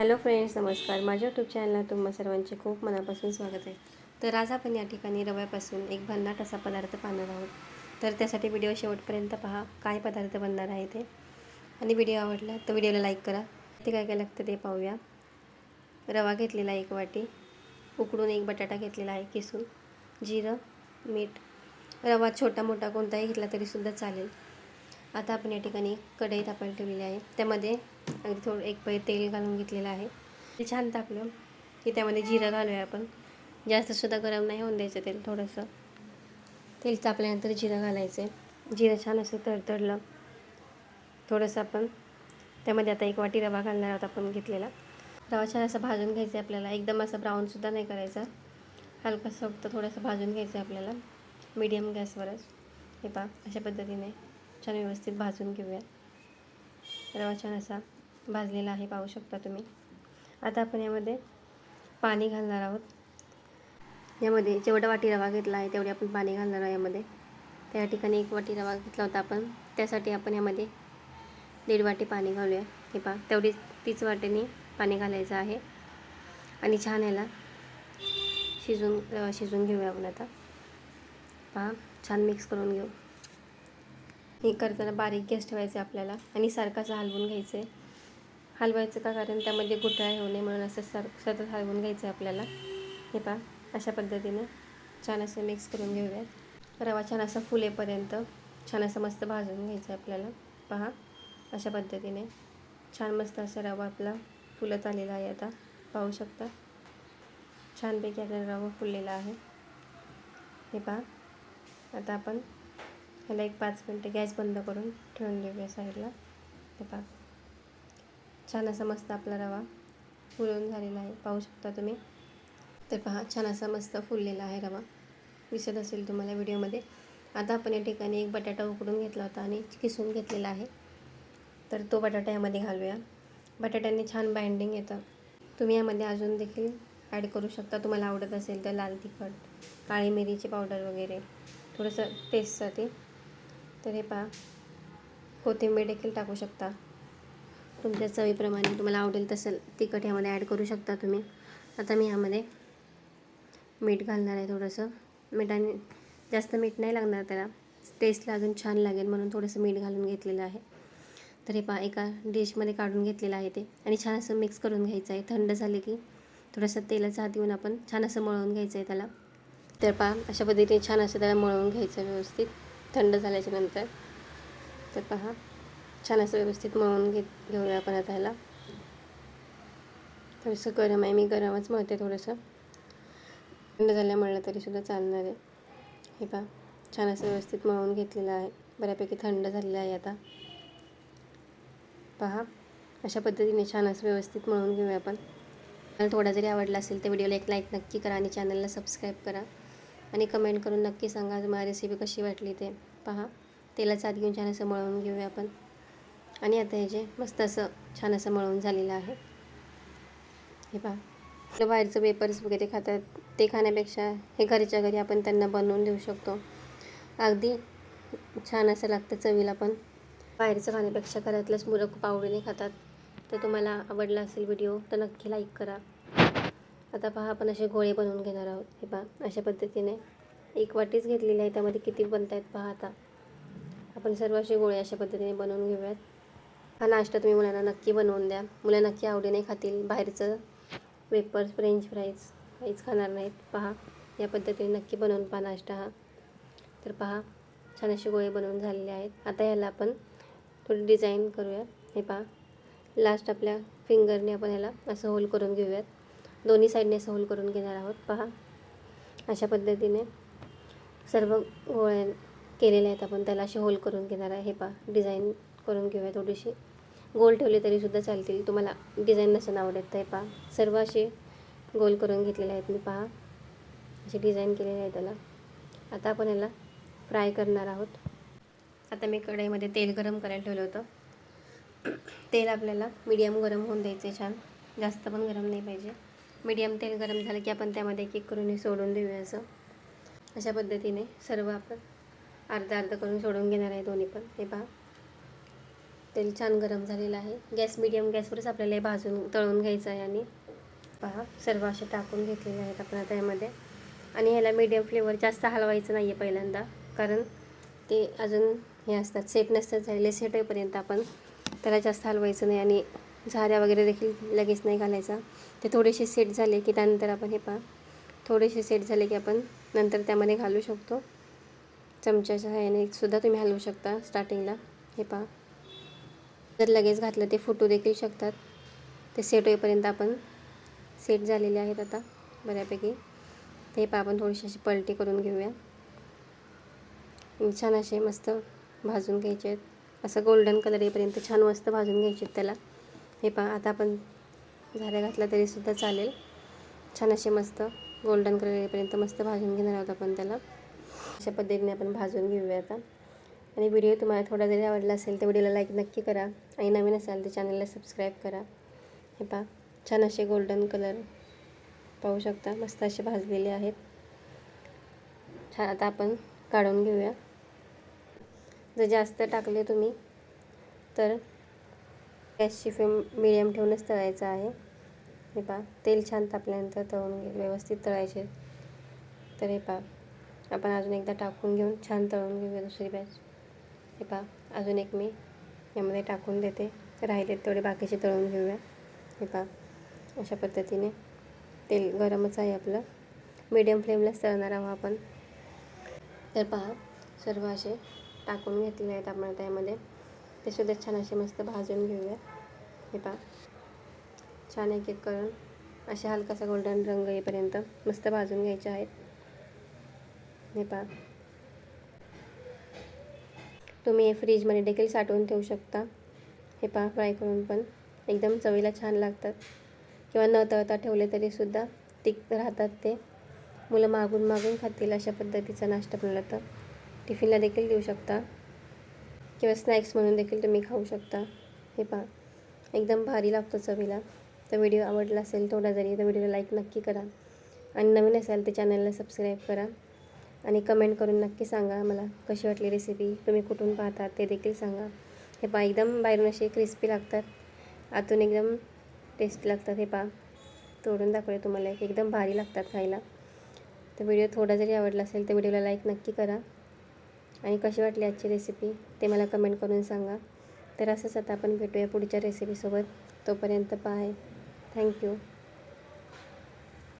Hello friends नमस्कार. माझ्या YouTube चॅनलला तुम्हा सर्वांचे खूप मनापासून स्वागत आहे. तर आज आपण या ठिकाणी रव्यापासून एक भन्नाट असा पदार्थ पाहणार आहोत. तर त्यासाठी व्हिडिओ शेवटपर्यंत पहा काय पदार्थ बनणार आहे ते. आणि व्हिडिओ आवडला तर व्हिडिओला लाईक करा. ते काय काय लागतं ते पाहूया. रवा घेतलेला एक वाटी उकडून एक बटाटा घेतलेला आहे किसून जिरं मीठ. रवा छोटा मोठा कोणताही घेतला तरीसुद्धा चालेल. आता आपण या ठिकाणी कढई तापायला ठेवलेली आहे. त्यामध्ये अगदी थोडं एक पै तेल घालून घेतलेलं आहे. ते छान तापलं. की त्यामध्ये जिरं घालूया आपण. जास्तसुद्धा गरम नाही होऊन द्यायचं तेल थोडंसं. तेल तापल्यानंतर जिरं घालायचं आहे. जिरं छान असं तडतडलं. थोडंसं आपण त्यामध्ये आता एक वाटी रवा घालणार आहोत आपण घेतलेला. रवा छान असं भाजून घ्यायचं आहे आपल्याला. एकदम असं ब्राऊनसुद्धा नाही करायचा. हलकंसं फक्त थोडंसं भाजून घ्यायचं आहे आपल्याला. मीडियम गॅसवरच. हे पहा अशा पद्धतीने. छान व्यवस्थित भाजून घेऊया रवा छान असा भाजलेला आहे पाहू शकता तुम्ही. आता आपण यामध्ये पाणी घालणार आहोत. यामध्ये जेवढा वाटी रवा घेतला आहे तेवढे आपण पाणी घालणार आहोत यामध्ये. त्या ठिकाणी एक वाटी रवा घेतला होता आपण. त्यासाठी आपण यामध्ये दीड वाटी पाणी घालूया. हे पहा तेवढीच तीच वाटीने पाणी घालायचं आहे. आणि छान याला शिजून रवा शिजून घेऊया आपण आता. पहा छान मिक्स करून घेऊ. हे करताना बारीक गॅस ठेवायचे आहे आपल्याला आणि सारखं असं हलवून घ्यायचं. आहे हलवायचं का? कारण त्यामध्ये गुठळा येऊ नये म्हणून असं सर सतत हलवून घ्यायचं आहे आपल्याला. हे पहा अशा पद्धतीने छान असं मिक्स करून घेऊयात. रवा छान असा फुलेपर्यंत छान असं मस्त भाजून घ्यायचं आहे आपल्याला. पहा अशा पद्धतीने छान मस्त असा रवा आपला फुलत आलेला आहे आता. पाहू शकता? छानपैकी आपला रवा फुललेला आहे. हे पहा आता आपण ह्याला एक पाच मिनटं गॅस बंद करून ठेवून देऊया साईडला. ते पहा. छान असा मस्त आपला रवा फुलून झालेला आहे. पाहू शकता तुम्ही. तर पहा छान असा मस्त फुललेला आहे रवा. दिसत असेल तुम्हाला व्हिडिओमध्ये. आता आपण या ठिकाणी एक बटाटा उकडून घेतला होता आणि किसून घेतलेला आहे. तर तो बटाटा यामध्ये घालूया. बटाट्याने छान बाइंडिंग येतं. तुम्ही यामध्ये अजून देखील ॲड करू शकता. तुम्हाला आवडत असेल तर लाल तिखट काळी मिरीची पावडर वगैरे थोडंसं टेस्टसाठी तर हे पहा. कोथिंबीर देखील टाकू शकता. तुमच्या चवीप्रमाणे तुम्हाला आवडेल तसं तिखट ह्यामध्ये ॲड करू शकता तुम्ही. आता मी ह्यामध्ये मीठ घालणार आहे थोडंसं. मिठाने जास्त मीठ नाही लागणार त्याला. टेस्टला अजून छान लागेल म्हणून थोडंसं मीठ घालून घेतलेलं आहे. तर हे पहा एका डिशमध्ये काढून घेतलेलं आहे ते. आणि छान असं मिक्स करून घ्यायचं आहे. थंड झाले की थोडंसं तेलाचा हात येऊन आपण छान असं मळवून घ्यायचं आहे त्याला. तर पहा अशा पद्धतीने छान असं त्याला मळवून घ्यायचं व्यवस्थित. थंड झाल्याच्यानंतर. तर पहा छान असं व्यवस्थित मळून घेत घेऊया आपण आता ह्याला. थोडंसं गरम आहे मी गरमच मळते थोडंसं. थंड झाल्या मळलं तरीसुद्धा चालणार आहे. हे पहा छान असं व्यवस्थित मळून घेतलेलं आहे. बऱ्यापैकी थंड झालेलं आहे आता. पहा अशा पद्धतीने छान असं व्यवस्थित मळून घेऊया आपण. मला थोडा जरी आवडला असेल तर व्हिडिओला एक लाईक नक्की करा आणि चॅनलला सबस्क्राईब करा. आणि कमेंट करून नक्की सांगा तुम्हाला रेसिपी कशी वाटली ते. पहा तेलाचा आत घेऊन छान असं मळवून घेऊया आपण. आणि आता हे जे मस्त असं छान असं मळवून झालेलं आहे. हे पहा. बाहेरचं पेपर्स वगैरे खातात ते खाण्यापेक्षा हे घरच्या घरी आपण त्यांना बनवून देऊ शकतो. अगदी छान असं लागतं चवीला पण. बाहेरचं खाण्यापेक्षा घरातलंच मुलं खूप आवडीने खातात. तर तुम्हाला आवडला असेल व्हिडिओ तर नक्की लाईक करा. आता पहा आपण असे गोळे बनवून घेणार आहोत. हे पहा अशा पद्धतीने एक वाटीच घेतलेली आहे. त्यामध्ये किती बनत आहेत पहा आता. आपण सर्व असे गोळे अशा पद्धतीने बनवून घेऊयात. हा नाश्ता तुम्ही मुलांना नक्की बनवून द्या. मुलं नक्की आवडीने खातील. बाहेरचं वेपर्स फ्रेंच फ्राईज काहीच खाणार नाहीत. पहा या पद्धतीने नक्की बनवून पहा नाश्ता हा. तर पहा छान असे गोळे बनवून झालेले आहेत. आता ह्याला आपण थोडी डिझाईन करूया हे पहा लास्ट आपल्या फिंगरने आपण ह्याला असं होल करून घेऊयात. दोन्ही साईडने असं होल करून घेणार आहोत. पहा. अशा पद्धतीने सर्व गोळ्या केलेल्या आहेत आपण. त्याला असे होल करून घेणार आहे. हे पहा. डिझाईन करून घेऊया थोडीशी. गोल ठेवले तरीसुद्धा चालतील. तुम्हाला डिझाईन नसं आवडत तर पहा. सर्व असे गोल करून घेतलेले आहेत. मी पहा. असे डिझाईन केलेले आहे त्याला. आता आपण याला फ्राय करणार आहोत. आता मी कढईमध्ये तेल गरम करायला ठेवलं होतं. तेल आपल्याला मीडियम गरम होऊन द्यायचं आहे छान. जास्त पण गरम नाही पाहिजे. मीडियम तेल गरम झालं की आपण त्यामध्ये एक एक करून हे सोडून देऊया असं. अशा पद्धतीने सर्व आपण अर्धा अर्धा करून सोडून घेणार आहे दोन्ही पण. हे पहा. तेल छान गरम झालेलं आहे. गॅस मिडियम गॅसवरच आपल्याला हे भाजून तळून घ्यायचं आहे आणि पहा सर्व असे टाकून घेतलेले आहेत आपण आता यामध्ये. आणि ह्याला मीडियम फ्लेवर जास्त हलवायचं नाही आहे पहिल्यांदा कारण ते अजून हे असतात सेट नसतात झालेले सेट होईपर्यंत आपण त्याला जास्त हलवायचं नाही आणि झाऱ्या वगैरे देखील लगेच नाही घालायचा. ते थोडेसे सेट झाले की त्यानंतर आपण हे पहा. थोडेसे सेट झाले की आपण नंतर त्यामध्ये घालू शकतो. चमच्याच्या ह्याने सुद्धा तुम्ही हलवू शकता स्टार्टिंगला हे पहा. जर लगेच घातलं ते फुटू देखील शकतात. ते सेट होईपर्यंत आपण सेट झालेले आहेत आता बऱ्यापैकी. ते पहा आपण थोडीशी अशी पलटी करून घेऊया. छान असे मस्त भाजून घ्यायचे आहेत. असं गोल्डन कलर येईपर्यंत छान मस्त भाजून घ्यायचे आहेत त्याला. हे पहा आता आपण झाऱ्या घातला तरीसुद्धा चालेल. छान असे मस्त गोल्डन कलर येईपर्यंत मस्त भाजून घेणार आहोत आपण त्याला. अशा पद्धतीने आपण भाजून घेऊया आता. आणि व्हिडिओ तुम्हाला थोडा जरी आवडला असेल तर व्हिडिओला लाईक नक्की करा. आणि नवीन असाल तर चॅनलला सबस्क्राईब करा. हे पहा छान असे गोल्डन कलर पाहू शकता. मस्त असे भाजलेले आहेत. छान आता आपण काढून घेऊया. जर जास्त टाकले तुम्ही तर गॅसची फ्लेम मिडियम ठेवूनच तळायचं आहे. हे पहा तेल छान तापल्यानंतर तळून घे व्यवस्थित तळायचे. तर हे पहा आपण अजून एकदा टाकून घेऊन छान तळून घेऊया दुसरी बॅच हे पहा अजून एक मी यामध्ये टाकून देते. राहिले तेवढे बाकीचे तळून घेऊया. हे पहा अशा पद्धतीने तेल गरमच आहे आपलं. मीडियम फ्लेमलाच तळणार आहोत आपण. तर पहा सर्व असे टाकून घेतलेले आहेत आपण त्यामध्ये ते सुद्धा छान असे मस्त भाजून घेऊया. हे पहा. छान एक एक करून असे हलकासा गोल्डन रंग येईपर्यंत मस्त भाजून घ्यायचे आहेत. हे पहा. तुम्ही हे फ्रीजमध्ये देखील साठवून ठेवू शकता. हे पहा फ्राय करून पण. एकदम चवीला छान लागतात. किंवा न तळता ठेवले तरीसुद्धा टिक राहतात ते. मुलं मागून मागून खातील अशा पद्धतीचा नाश्ता बनवला तर. टिफिनला देखील देऊ शकता. किंवा स्नॅक्स म्हणून देखील तुम्ही खाऊ शकता. हे पहा. एकदम भारी लागतो चवीला. तर व्हिडिओ आवडला असेल थोडा जरी तर व्हिडिओला लाईक नक्की करा. आणि नवीन असाल तर चॅनलला सबस्क्राईब करा. आणि कमेंट करून नक्की सांगा मला कशी वाटली रेसिपी तुम्ही कुठून पाहता ते देखील सांगा. हे पहा एकदम बाहेरून असे क्रिस्पी लागतात. आतून एकदम टेस्ट लागतात. हे पहा. तोडून दाखवले तुम्हाला. एक एकदम भारी लागतात खायला. तर व्हिडिओ थोडा जरी आवडला असेल तर व्हिडिओला लाईक नक्की करा. आणि कशी वाटली आजची रेसिपी ते मला कमेंट करून सांगा. तर असंच आता आपण भेटूया पुढच्या रेसिपीसोबत तोपर्यंत बाय थँक्यू